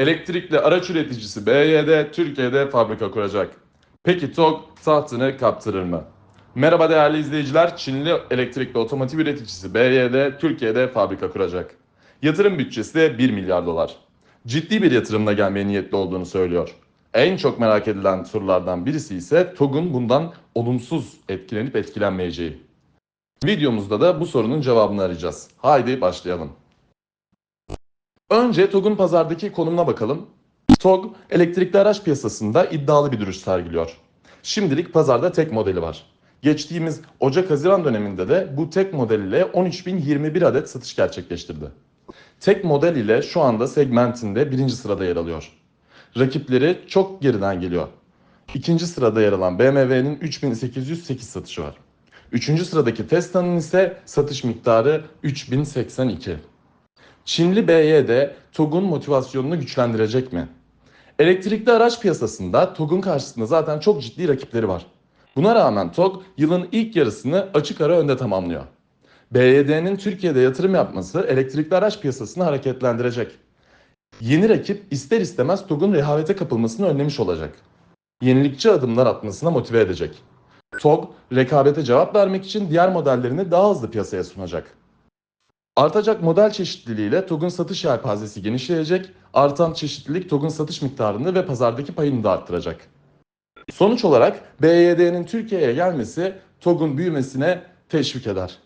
Elektrikli araç üreticisi BYD Türkiye'de fabrika kuracak. Peki TOG tahtını kaptırır mı? Merhaba değerli izleyiciler. Çinli elektrikli otomotiv üreticisi BYD Türkiye'de fabrika kuracak. Yatırım bütçesi de 1 milyar dolar. Ciddi bir yatırımla gelmeye niyetli olduğunu söylüyor. En çok merak edilen sorulardan birisi ise TOG'un bundan olumsuz etkilenip etkilenmeyeceği. Videomuzda da bu sorunun cevabını arayacağız. Haydi başlayalım. Önce TOG'un pazardaki konumuna bakalım. TOG elektrikli araç piyasasında iddialı bir duruş sergiliyor. Şimdilik pazarda tek modeli var. Geçtiğimiz Ocak-Haziran döneminde de bu tek model ile 13.021 adet satış gerçekleştirdi. Tek model ile şu anda segmentinde birinci sırada yer alıyor. Rakipleri çok geriden geliyor. İkinci sırada yer alan BMW'nin 3808 satışı var. Üçüncü sıradaki Tesla'nın ise satış miktarı 3082. Çinli BYD TOG'un motivasyonunu güçlendirecek mi? Elektrikli araç piyasasında TOG'un karşısında zaten çok ciddi rakipleri var. Buna rağmen TOG yılın ilk yarısını açık ara önde tamamlıyor. BYD'nin Türkiye'de yatırım yapması elektrikli araç piyasasını hareketlendirecek. Yeni rakip ister istemez TOG'un rehavete kapılmasını önlemiş olacak. Yenilikçi adımlar atmasına motive edecek. TOG rekabete cevap vermek için diğer modellerini daha hızlı piyasaya sunacak. Artacak model çeşitliliğiyle TOG'un satış yelpazesi genişleyecek, artan çeşitlilik TOG'un satış miktarını ve pazardaki payını da arttıracak. Sonuç olarak BYD'nin Türkiye'ye gelmesi TOG'un büyümesine teşvik eder.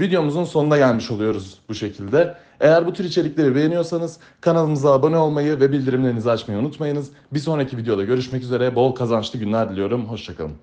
Videomuzun sonuna gelmiş oluyoruz bu şekilde. Eğer bu tür içerikleri beğeniyorsanız kanalımıza abone olmayı ve bildirimlerinizi açmayı unutmayınız. Bir sonraki videoda görüşmek üzere. Bol kazançlı günler diliyorum. Hoşçakalın.